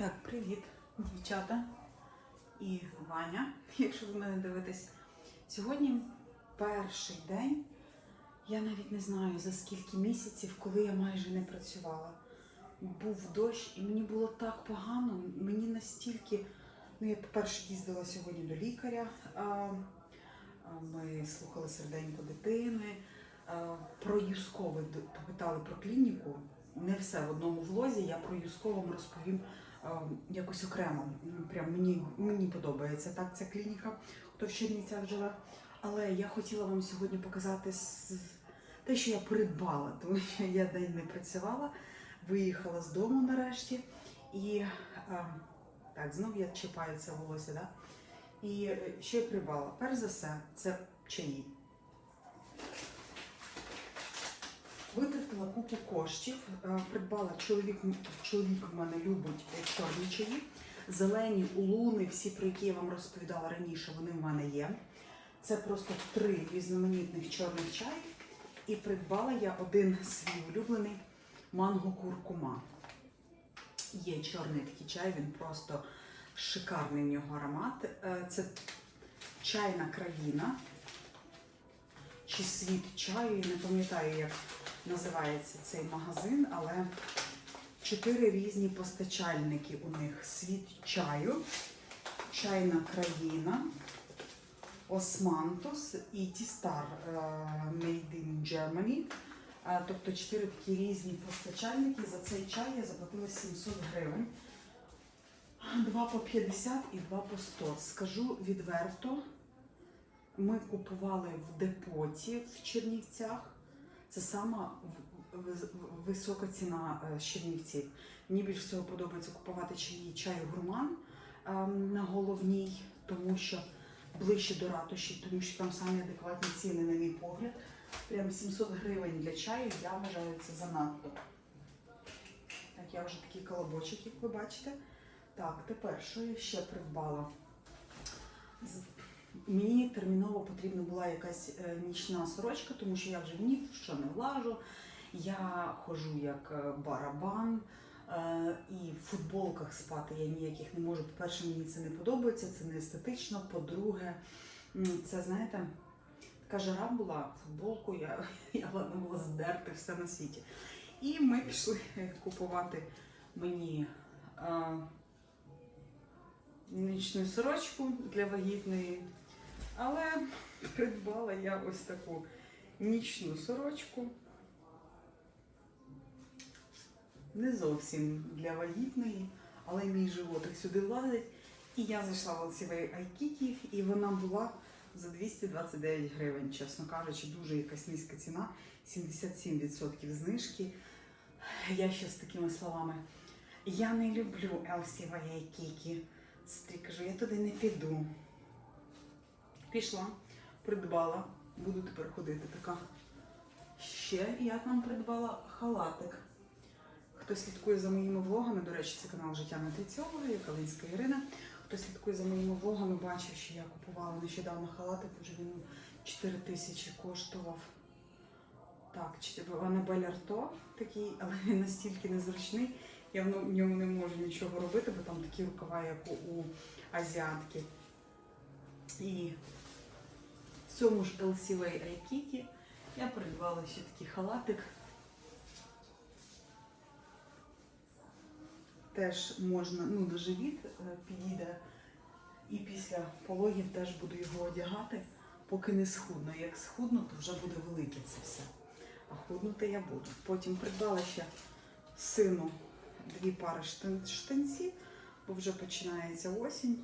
Так, привіт, дівчата і Ваня, якщо ви мене дивитесь. Сьогодні перший день. Я навіть не знаю за скільки місяців, коли я майже не працювала. Був дощ, і мені було так погано. Мені настільки. Ну, я, по-перше, їздила сьогодні до лікаря. Ми слухали серденько дитини. Про Юскове попитали про клініку. Не все в одному влозі. Я про Юсково розповім якось окремо. Прям мені, мені подобається так ця клініка, хто в Чернівцях живе. Але я хотіла вам сьогодні показати те, що я придбала, тому що я день не працювала, виїхала з дому нарешті. І а, так, знов я чіпаю це волосся, да? І е, я придбала? Перш за все, це чаї. Витратила купу коштів, е, придбала чоловік, чоловік в мене любить чорні чаї. Зелені улуни, всі, про які я вам розповідала раніше, вони в мене є. Це просто три різноманітних чорних чаїв. І придбала я один свій улюблений манго куркума. Є чорний такий чай, він просто шикарний в нього аромат. Е, Це чайна країна чи світ чаю. Я не пам'ятаю, як називається цей магазин, але чотири різні постачальники у них: світ чаю, чайна країна. Османтус і Тістар е, Made in Germany. Е, Тобто чотири такі різні постачальники. За цей чай я заплатила 700 гривень. Два по 50 і два по 100. Скажу відверто, ми купували в депоті в Чернівцях. Це сама висока ціна е. Мені більше всього подобається купувати чаї чаю гурман ем, на головній, тому що ближче до ратуші, тому що там самі адекватні ціни, на мій погляд. Прям 700 гривень для чаю, я вважаю це занадто. Так, я вже такий колобочок, як ви бачите. Так, тепер, що я ще придбала? Мені терміново потрібна була якась е, нічна сорочка, тому що я вже ні в що не влажу. Я ходжу як е, барабан. Е, і в футболках спати я ніяких не можу. По-перше, мені це не подобається, це не естетично. По-друге, це знаєте, така жара була, футболку я, я ладно була здерти все на світі. І ми пішли купувати мені е, нічну сорочку для вагітної. Але придбала я ось таку нічну сорочку. Не зовсім для вагітної, але мій животик сюди влазить. І я зайшла в LCV Айкіків, і вона була за 229 гривень, чесно кажучи, дуже якась низька ціна, 77% знижки. Я ще з такими словами. Я не люблю LCV Айкіки. Кажу, я туди не піду. Пішла, придбала, буду тепер ходити така. Ще я там придбала халатик. Хто слідкує за моїми влогами, до речі, це канал Життя я Калинська Ірина. Хто слідкує за моїми влогами, бачив, що я купувала нещодавно халатик, вже він 4 тисячі коштував. Так, Анабель Арто такий, але він настільки незручний. Я в ньому не можу нічого робити, бо там такі рукава, як у, азіатки. І цьому ж LCV Aikiki я придбала ще такий халатик. Теж можна, ну, на живіт е, підійде. І після пологів теж буду його одягати, поки не схудну. Як схудну, то вже буде велике це все. А худнути я буду. Потім придбала ще сину дві пари штанців, бо вже починається осінь.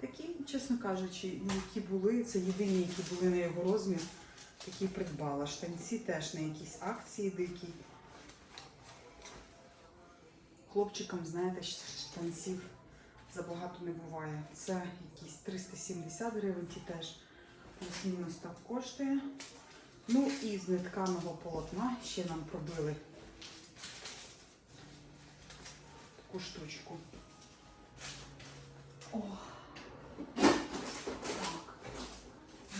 Такі, чесно кажучи, які були, це єдині, які були на його розмір, такі придбала. Штанці теж на якісь акції дикі. Хлопчикам, знаєте, штанців забагато не буває. Це якісь 370 гривень, ті теж плюс-мінус так коштує. Ну і з нетканого полотна ще нам пробили таку штучку. О, так.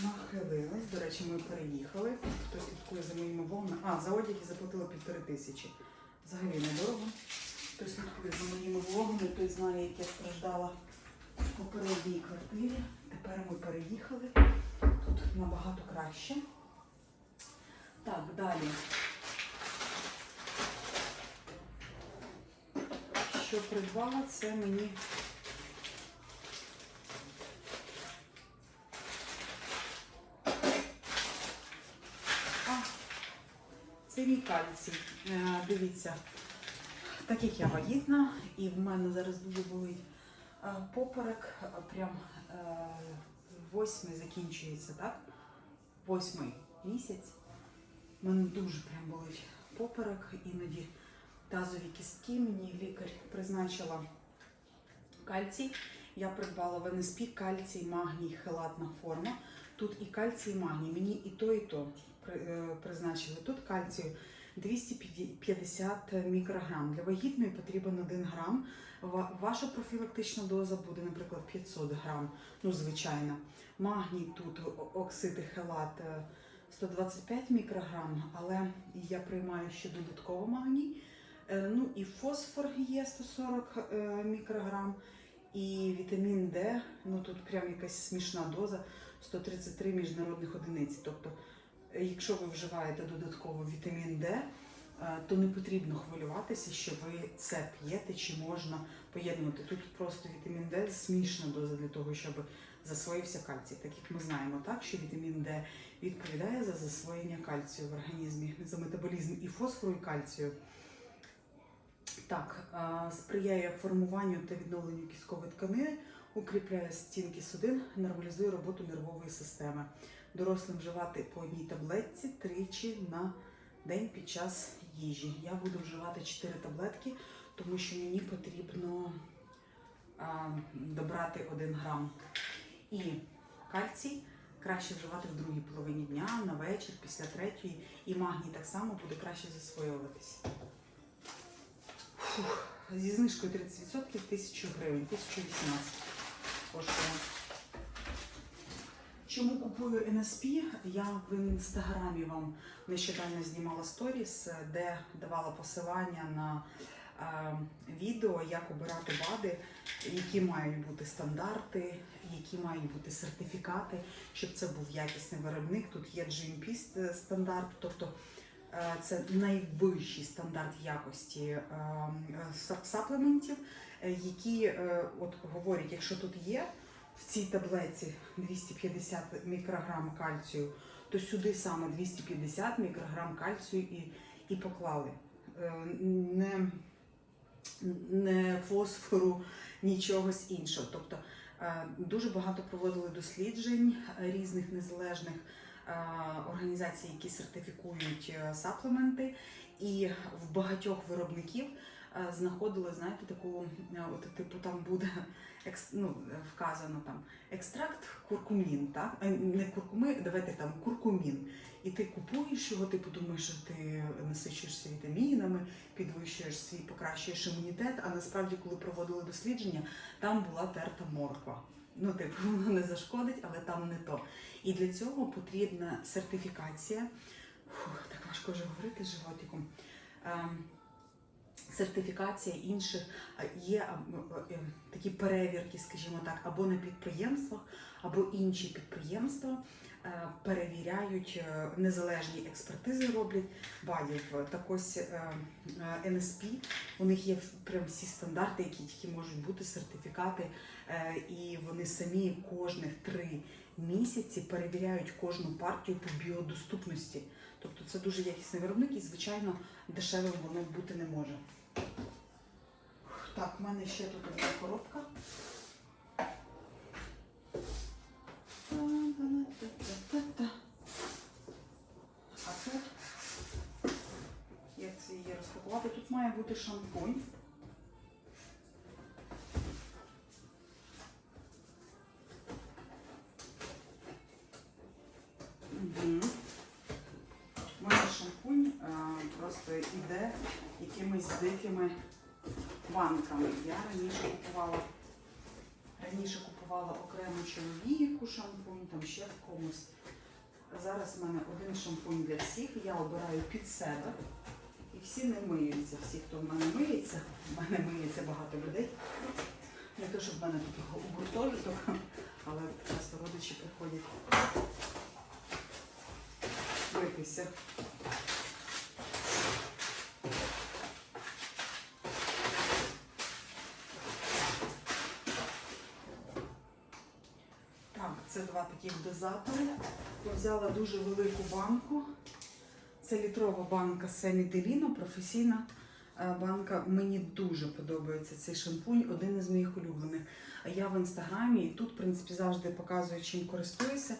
Нахилилась. До речі, ми переїхали. Хто слідкує за моїми влогами. А, за одяг я заплатила півтори тисячі. Взагалі недорого. Хто слідкує за моїми вологими, той знає, як я страждала в попередній квартирі. Тепер ми переїхали. Тут набагато краще. Так, далі. Що придбала, це мені це мій кальцій. Е, Дивіться, так як я вагітна, і в мене зараз дуже болить е, поперек, е, прям восьмий закінчується, так? Восьмий місяць. У мене дуже прям болить поперек, іноді тазові кістки. Мені лікар призначила кальцій. Я придбала в НСП кальцій, магній, хелатна форма. Тут і кальцій, і магній. Мені і то, і то призначили. Тут кальцію 250 мікрограм. Для вагітної потрібен 1 грам. Ваша профілактична доза буде, наприклад, 500 грам. Ну, звичайно. Магній тут оксид і хелат е, 125 мікрограм, але я приймаю ще додатково магній. Е, Ну і фосфор є 140 е, мікрограм. І вітамін Д, ну тут прям якась смішна доза 133 міжнародних одиниць. Тобто, е, якщо ви вживаєте додатково вітамін Д, е, то не потрібно хвилюватися, що ви це п'єте чи можна поєднувати. Тут просто вітамін Д смішна доза для того, щоб засвоївся кальцій. Так як ми знаємо, так що вітамін Д відповідає за засвоєння кальцію в організмі, за метаболізм і фосфору, і кальцію. Так, сприяє формуванню та відновленню кісткової тканини, укріпляє стінки судин, нормалізує роботу нервової системи. Дорослим вживати по одній таблетці тричі на день під час їжі. Я буду вживати 4 таблетки, тому що мені потрібно а, добрати 1 грам. І кальцій краще вживати в другій половині дня, на вечір, після третьої. І магній так само буде краще засвоюватись. Фух, зі знижкою 30% 1000 гривень, 1018 коштує. Чому купую НСП? Я в інстаграмі вам нещодавно знімала сторіс, де давала посилання на е, відео, як обирати БАДи, які мають бути стандарти, які мають бути сертифікати, щоб це був якісний виробник. Тут є GMP стандарт, тобто Е, Це найвищий стандарт якості е, са- саплементів, е, які е, от говорять, якщо тут є в цій таблеці 250 мікрограм кальцію, то сюди саме 250 мікрограм кальцію і, і поклали. Е, Не, не фосфору, нічогось іншого. Тобто е, дуже багато проводили досліджень різних незалежних е, організацій, які сертифікують саплементи, і в багатьох виробників знаходили, знаєте, таку, е, от, типу, там буде екс, ну, е, вказано там екстракт куркумін, так? Е, Не куркуми, давайте там куркумін. І ти купуєш його, ти подумаєш, що ти насичуєшся вітамінами, підвищуєш свій, покращуєш імунітет. А насправді, коли проводили дослідження, там була терта морква. Ну, типу, воно не зашкодить, але там не то. І для цього потрібна сертифікація. Фух, так важко вже говорити з животиком. Сертифікація інших є е, такі перевірки, скажімо так, або на підприємствах, або інші підприємства е, перевіряють е, незалежні експертизи роблять бадів. Так ось НСП, у них є прям всі стандарти, які тільки можуть бути сертифікати, і вони самі кожних три місяці перевіряють кожну партію по біодоступності. Тобто це дуже якісний виробник і, звичайно, дешевим воно бути не може. Так, в мене ще тут одна коробка. А тут, як це її розпакувати, тут має бути шампунь. Просто іде якимись дикими банками. Я раніше купувала раніше купувала окремо чоловіку шампунь, там ще в комусь. Зараз в мене один шампунь для всіх. Я обираю під себе. І всі не миються. Всі, хто в мене миється, в мене миється багато людей. Не те, щоб в мене тут гуртожиток, але часто родичі приходять митися. Так, це два таких дозатори. Я взяла дуже велику банку. Це літрова банка Семіделіно, професійна е, банка. Мені дуже подобається цей шампунь, один із моїх улюблених. А Я в інстаграмі і тут, в принципі, завжди показую, чим користуюся.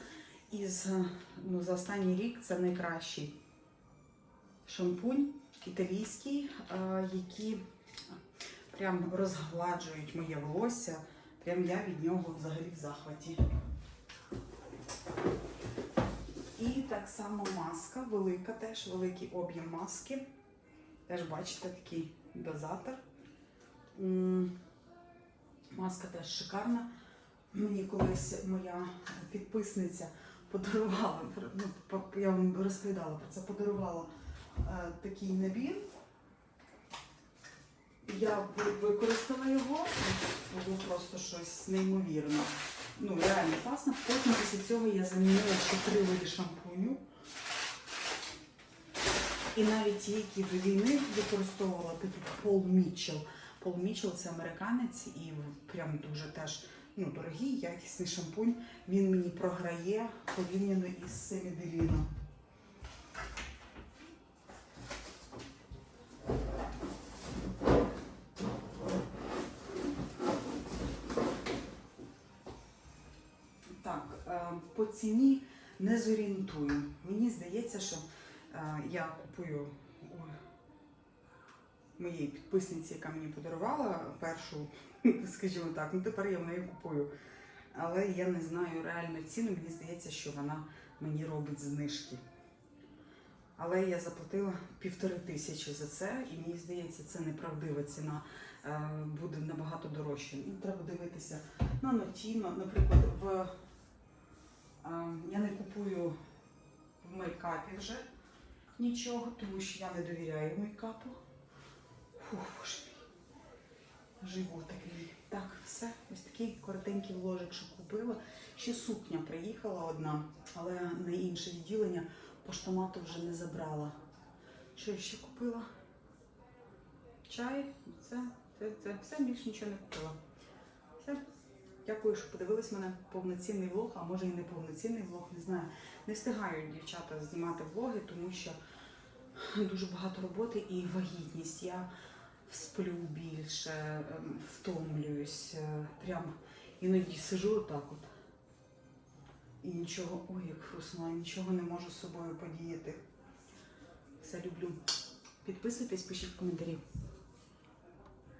І з, ну, за останній рік це найкращий шампунь італійський, е, які прям розгладжують моє волосся. Прям я від нього взагалі в захваті. І так само маска, велика теж, великий об'єм маски. Теж бачите такий дозатор. Маска теж шикарна. Мені колись моя підписниця подарувала, ну, я вам розповідала про це, подарувала е, такий набір. Я використала його, було просто щось неймовірне. Ну, реально класно. Потім після цього я замінила ще три види шампуню. І навіть ті, які до війни використовувала, типу Пол Мітчелл. Пол Мітчелл це американець і прям дуже теж ну, дорогий, якісний шампунь. Він мені програє порівняно із Семіделіном. Так, е, по ціні не зорієнтую. Мені здається, що е, я купую у моєї підписниці, яка мені подарувала першу, скажімо так, ну тепер я в неї купую. Але я не знаю реальну ціну, мені здається, що вона мені робить знижки. Але я заплатила півтори тисячі за це, і мені здається, це неправдива ціна. Е, Буде набагато дорожче. Ну, треба дивитися на нотіно, наприклад, в я не купую в мейкапі вже нічого, тому що я не довіряю мейкапу. Фух, боже мій. Так, все. Ось такий коротенький вложик, що купила. Ще сукня приїхала одна, але на інше відділення поштомату вже не забрала. Що я ще купила? Чай, це, це, це все більше нічого не купила. Дякую, що подивились мене повноцінний влог, а може і не повноцінний влог, не знаю. Не встигають дівчата знімати влоги, тому що дуже багато роботи і вагітність. Я сплю більше, ем, втомлююсь. е, Прям іноді сижу отак от. І нічого, ой, як хруснула, нічого не можу з собою подіяти. Все люблю. Підписуйтесь, пишіть коментарі.